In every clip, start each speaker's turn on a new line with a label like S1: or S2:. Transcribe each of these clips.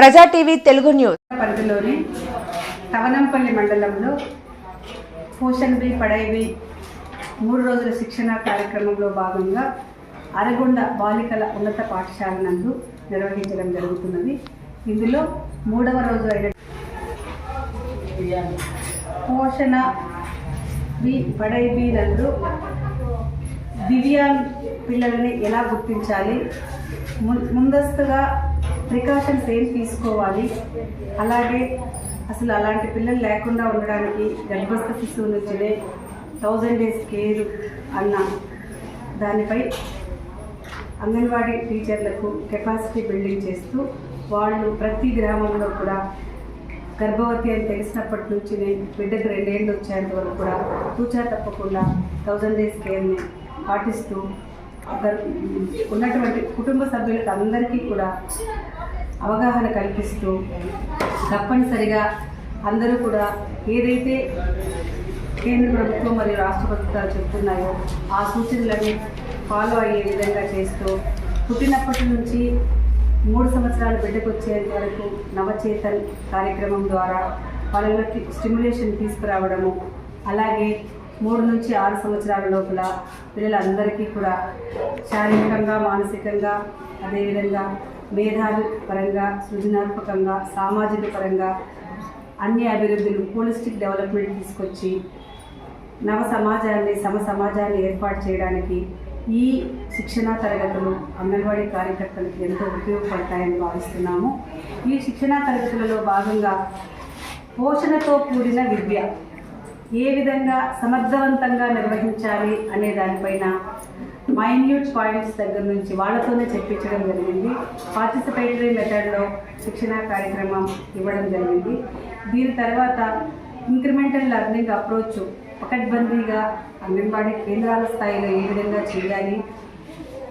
S1: ప్రజా TV Telugu news.
S2: పరిధిలోని తవనంపల్లి మండలంలో పోషణ్ బి పడైవి మూడు రోజుల శిక్షణ కార్యక్రమంలో భాగంగా అరగొండ బాలికల ఉన్నత పాఠశాల నందు నిర్వహించడం జరుగుతున్నది. ఇందులో మూడవ రోజు అయిన పోషణ బి పడైవి నందు దివ్యాంగ్ పిల్లలని ఎలా గుర్తించాలి? ముందస్తుగా ప్రికాషన్స్ ఏం తీసుకోవాలి? అలాగే అసలు అలాంటి పిల్లలు లేకుండా ఉండడానికి గర్భస్థ శిశువు నుంచినే థౌజండ్ డేస్ కేర్ అన్న దానిపై అంగన్వాడీ టీచర్లకు కెపాసిటీ బిల్డింగ్ చేస్తూ వాళ్ళు ప్రతి గ్రామంలో కూడా గర్భవతి అని తెలిసినప్పటి నుంచి బిడ్డకు రెండేళ్ళు వచ్చేంత వరకు కూడా తూచా తప్పకుండా థౌజండ్ డేస్ కేర్ని పాటిస్తూ ఉన్నటువంటి కుటుంబ సభ్యులకు అందరికీ కూడా అవగాహన కల్పిస్తూ తప్పనిసరిగా అందరూ కూడా ఏదైతే కేంద్ర ప్రభుత్వం మరియు రాష్ట్ర ప్రభుత్వాలు చెప్తున్నాయో ఆ సూచనలని ఫాలో అయ్యే విధంగా చేస్తూ పుట్టినప్పటి నుంచి మూడు సంవత్సరాల బిడ్డకు వచ్చేంత వరకు నవచేతన్ కార్యక్రమం ద్వారా వాళ్ళకి స్టిమ్యులేషన్ తీసుకురావడము అలాగే మూడు నుంచి ఆరు సంవత్సరాల లోపల పిల్లలందరికీ కూడా శారీరకంగా మానసికంగా అదేవిధంగా మేధావి పరంగా సృజనాత్మకంగా సామాజిక పరంగా అన్ని అభివృద్ధులు హోలిస్టిక్ డెవలప్మెంట్ తీసుకొచ్చి నవ సమాజాన్ని సమ సమాజాన్ని ఏర్పాటు చేయడానికి ఈ శిక్షణా తరగతులు అంగన్వాడీ కార్యకర్తలకు ఎంతో ఉపయోగపడతాయని భావిస్తున్నాము. ఈ శిక్షణా తరగతులలో భాగంగా పోషణతో కూడిన విద్య ఏ విధంగా సమర్థవంతంగా నిర్వహించాలి అనే దానిపైన మైన్యూట్ పాయింట్స్ దగ్గర నుంచి వాళ్ళతోనే చెప్పించడం జరిగింది. పార్టిసిపేటరీ మెథడ్లో శిక్షణా కార్యక్రమం ఇవ్వడం జరిగింది. దీని తర్వాత ఇంక్రిమెంటల్ లెర్నింగ్ అప్రోచ్ పకడ్బందీగా అంగన్వాడీ కేంద్రాల స్థాయిలో ఏ విధంగా చేయాలి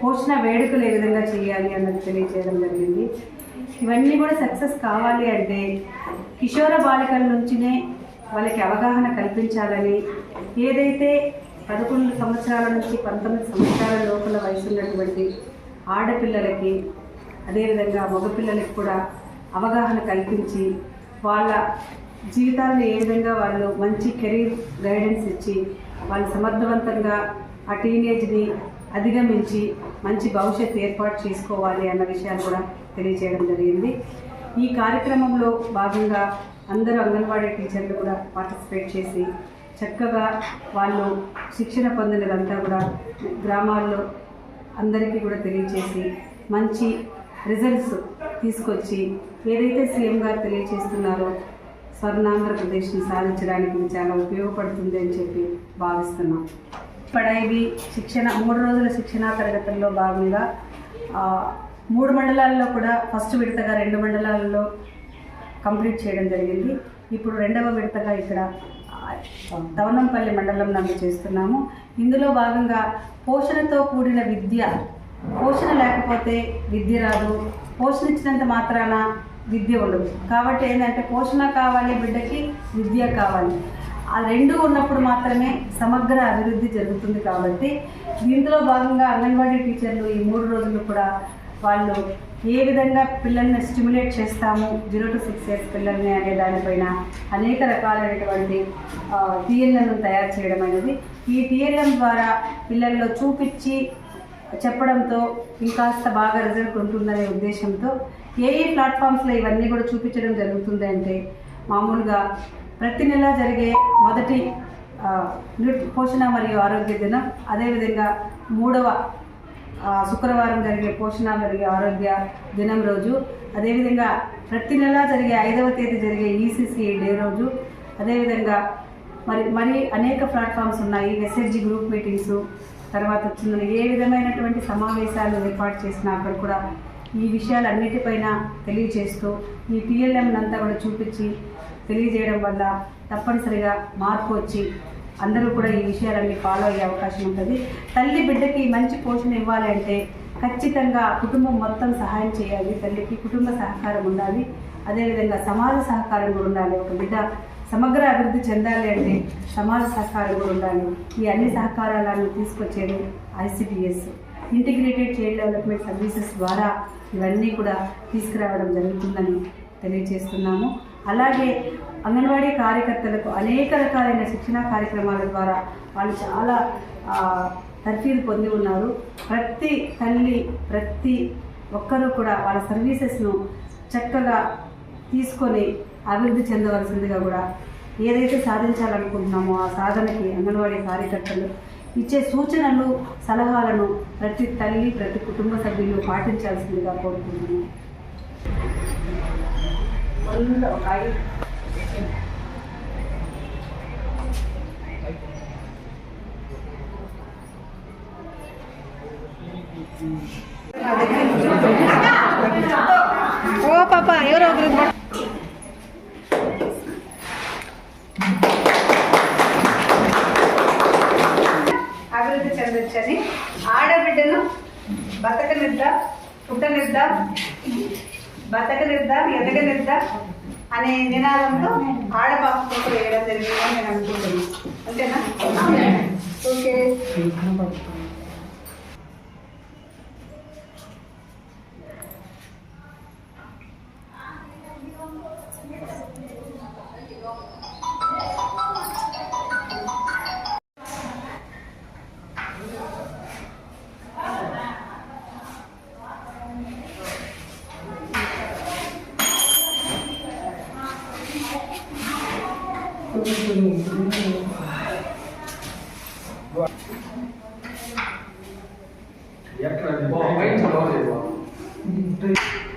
S2: పోషణ వేడుకలు ఏ విధంగా చేయాలి అన్నది తెలియజేయడం జరిగింది. ఇవన్నీ కూడా సక్సెస్ కావాలి అంటే కిషోర బాలికల నుంచినే వాళ్ళకి అవగాహన కల్పించాలని ఏదైతే పదకొండు సంవత్సరాల నుంచి పంతొమ్మిది సంవత్సరాల లోపల వయసు ఉన్నటువంటి ఆడపిల్లలకి అదేవిధంగా మగపిల్లలకి కూడా అవగాహన కల్పించి వాళ్ళ జీవితాలను ఏ విధంగా వాళ్ళు మంచి కెరీర్ గైడెన్స్ ఇచ్చి వాళ్ళు సమర్థవంతంగా ఆ టీనేజ్ని అధిగమించి మంచి భవిష్యత్తు ఏర్పాటు చేసుకోవాలి అన్న విషయాలు కూడా తెలియజేయడం జరిగింది. ఈ కార్యక్రమంలో భాగంగా అందరూ అంగన్వాడీ టీచర్లు కూడా పార్టిసిపేట్ చేసి చక్కగా వాళ్ళు శిక్షణ పొందినదంతా కూడా గ్రామాల్లో అందరికీ కూడా తెలియచేసి మంచి రిజల్ట్స్ తీసుకొచ్చి ఏదైతే సీఎం గారు తెలియచేస్తున్నారో స్వర్ణాంధ్రప్రదేశ్ని సాధించడానికి చాలా ఉపయోగపడుతుంది అని చెప్పి భావిస్తున్నాం. పడైవి శిక్షణ మూడు రోజుల శిక్షణా తరగతుల్లో భాగంగా మూడు మండలాల్లో కూడా ఫస్ట్ విడతగా రెండు మండలాల్లో కంప్లీట్ చేయడం జరిగింది. ఇప్పుడు రెండవ విడతగా ఇక్కడ దవనంపల్లి తవనంపల్లి మండలం నందు చేస్తున్నాము. ఇందులో భాగంగా పోషణతో కూడిన విద్య పోషణ లేకపోతే విద్య రాదు. పోషణ ఇచ్చినంత మాత్రాన విద్య ఉండదు. కాబట్టి ఏంటంటే పోషణ కావాలి బిడ్డకి విద్య కావాలి. ఆ రెండు ఉన్నప్పుడు మాత్రమే సమగ్ర అభివృద్ధి జరుగుతుంది కాబట్టి దీంట్లో భాగంగా అంగన్వాడీ టీచర్లు ఈ మూడు రోజులు కూడా వాళ్ళు ఏ విధంగా పిల్లల్ని స్టిమ్యులేట్ చేస్తాము జీరో టు సిక్స్ ఇయర్స్ పిల్లల్ని అనే దానిపైన అనేక రకాలైనటువంటి టీఎల్ఎంను తయారు చేయడం అనేది ఈ టీఎల్ఎం ద్వారా పిల్లల్లో చూపించి చెప్పడంతో ఇంకాస్త బాగా రిజల్ట్ ఉంటుందనే ఉద్దేశంతో ఏ ఏ ప్లాట్ఫామ్స్లో ఇవన్నీ కూడా చూపించడం జరుగుతుంది అంటే మామూలుగా ప్రతి నెల జరిగే మొదటి పోషణ మరియు ఆరోగ్య దినం అదేవిధంగా మూడవ శుక్రవారం జరిగే పోషణ మరియు ఆరోగ్య దినం రోజు. అదేవిధంగా ప్రతి నెల జరిగే ఐదవ తేదీ జరిగే ఈసీసీ డే రోజు. అదేవిధంగా మరి మరి అనేక ప్లాట్ఫామ్స్ ఉన్నాయి ఎస్ఎస్జి గ్రూప్ మీటింగ్స్ తర్వాత వచ్చిందని ఏ విధమైనటువంటి సమావేశాలు ఏర్పాటు చేసినా అక్కడ కూడా ఈ విషయాలన్నిటిపైన తెలియచేస్తూ ఈ పిఎల్ఎంనంతా కూడా చూపించి తెలియజేయడం వల్ల తప్పనిసరిగా మార్పు వచ్చి అందరూ కూడా ఈ విషయాలన్నీ ఫాలో అయ్యే అవకాశం ఉంటుంది. తల్లి బిడ్డకి మంచి పోషణ ఇవ్వాలి అంటే ఖచ్చితంగా కుటుంబం మొత్తం సహాయం చేయాలి. తల్లికి కుటుంబ సహకారం ఉండాలి. అదేవిధంగా సమాజ సహకారం కూడా ఉండాలి. ఒక బిడ్డ సమగ్ర అభివృద్ధి చెందాలి అంటే సమాజ సహకారం కూడా ఉండాలి. ఈ అన్ని సహకారాలను తీసుకొచ్చేది ICDS integrated child development services ద్వారా ఇవన్నీ కూడా తీసుకురావడం జరుగుతుందని తెలియజేస్తున్నాము. అలాగే అంగన్వాడీ కార్యకర్తలకు అనేక రకాలైన శిక్షణా కార్యక్రమాల ద్వారా వాళ్ళు చాలా తర్ఫీదు పొంది ఉన్నారు. ప్రతి తల్లి ప్రతి ఒక్కరూ కూడా వాళ్ళ సర్వీసెస్ను చక్కగా తీసుకొని అభివృద్ధి చెందవలసిందిగా కూడా ఏదైతే సాధించాలనుకుంటున్నామో ఆ సాధనకి అంగన్వాడీ కార్యకర్తలు ఇచ్చే సూచనలు సలహాలను ప్రతి తల్లి ప్రతి కుటుంబ సభ్యులు పాటించాల్సిందిగా కోరుకుంటున్నాను ఒక
S1: ఓ పాప ఎవరో ఒకరు
S2: అభివృద్ధి చెందొచ్చని ఆడబిడ్డను బతకనిద్దా పుట్టనిద్దా బతకనిద్దా ఎదగనిద్దా అనే నినాదంతో ఆడపాప ఫోటో వేయడం జరిగిందని నేను అనుకుంటున్నాను. అంతేనా? ఓకే.
S3: Thank you.